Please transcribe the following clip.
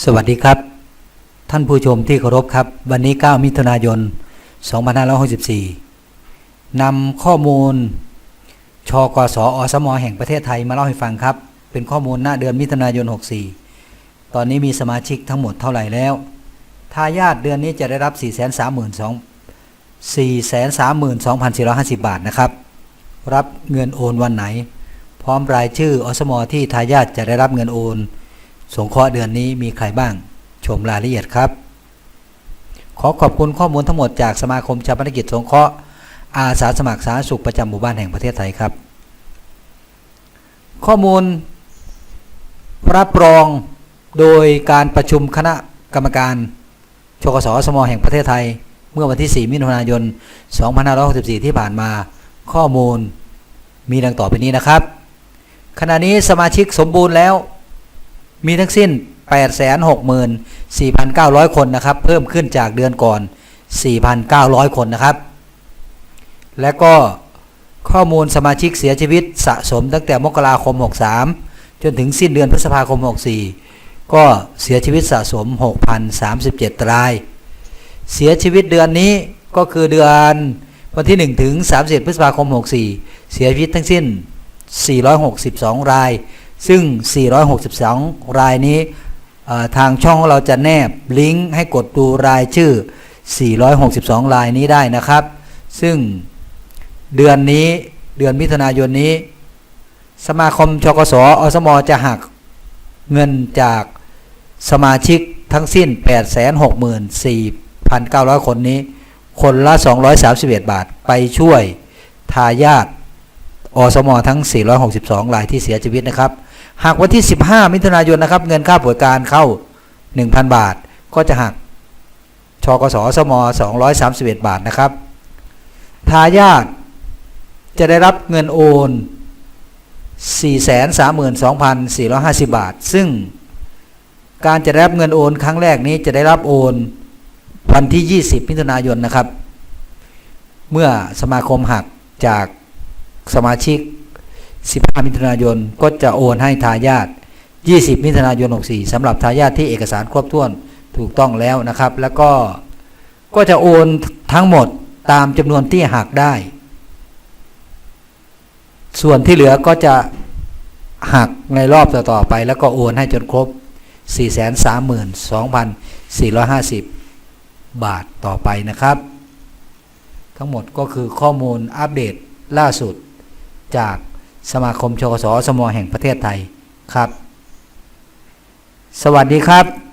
สวัสดีครับ ท่านผู้ชมที่เคารพครับ วันนี้ 9 มิถุนายน 2564นำข้อมูลชกสอสมแห่งประเทศไทยมาเล่าให้ฟังครับ เป็นข้อมูลหน้าเดือนมิถุนายน 64 ตอนนี้มีสมาชิกทั้งหมดเท่าไหร่แล้วทายาทเดือนนี้จะได้รับ 4 3 2 4 3 2 4 5 0 บาทนะครับ รับเงินโอนวันไหน พร้อมรายชื่ออสมที่ทายาทจะได้รับเงินโอน สงเคราะห์เดือนนี้มีใครบ้าง ชมรายละเอียดครับ ขอขอบคุณข้อมูลทั้งหมดจากสมาคมชาปนกิจสงเคราะห์อาสาสมัครสาธารณสุขประจำหมู่บ้านแห่งประเทศไทยครับ ข้อมูลรับรองโดยการประชุมคณะกรรมการชกสสมแห่งประเทศไทย เมื่อวันที่ 4 มิถุนายน 2564 ที่ผ่านมา ข้อมูลมีดังต่อไปนี้นะครับ ขณะนี้สมาชิกสมบูรณ์แล้ว มีทั้งสิ้น 864,900 คนนะครับ เพิ่มขึ้นจากเดือนก่อน 4,900 คนนะครับ และก็ข้อมูลสมาชิกเสียชีวิตสะสมตั้งแต่มกราคม 63 จนถึงสิ้นเดือนพฤษภาคม 64 ก็เสียชีวิตสะสม 6,037 ราย เสียชีวิตเดือนนี้ก็คือเดือนวันที่ 1 ถึง31พฤษภาคม 64 เสียชีวิตทั้งสิ้น 462 ราย ซึ่ง 462 รายนี้ทางช่องของเราจะแนบลิงก์ให้กดดูรายชื่อ 462 รายนี้ได้นะครับ ซึ่งเดือนนี้เดือนมิถุนายนนี้ สมาคมชกสอสมจะหักเงินจากสมาชิกทั้งสิ้น 864,900 คนนี้ คนละ 231 บาทไปช่วยทายาทอสมทั้ง 462รายที่เสียชีวิตนะครับ หากวันที่ 15 มิถุนายนนะครับ เงินค่าป่วยการเข้า 1,000 บาท ก็จะหักชกสสม231 บาทนะครับ ทายาทจะได้รับเงินโอน 432,450 บาท ซึ่งการจะได้รับเงินโอนครั้งแรกนี้จะได้รับโอนวันที่ 20 มิถุนายนนะครับ เมื่อสมาคมหักจากสมาชิก 15 มิถุนายนก็จะโอนให้ทายาท20 มิถุนายน 64สำหรับทายาทที่เอกสารครบถ้วนถูกต้องแล้วนะครับ แล้วก็ก็จะโอนทั้งหมดตามจำนวนที่หักได้ ส่วนที่เหลือก็จะหักในรอบต่อๆไป แล้วก็โอนให้จนครบ 432,450 บาทต่อไปนะครับ ทั้งหมดก็คือข้อมูลอัปเดตล่าสุดจาก สมาคมชกสสมแห่งประเทศไทยครับ สวัสดีครับ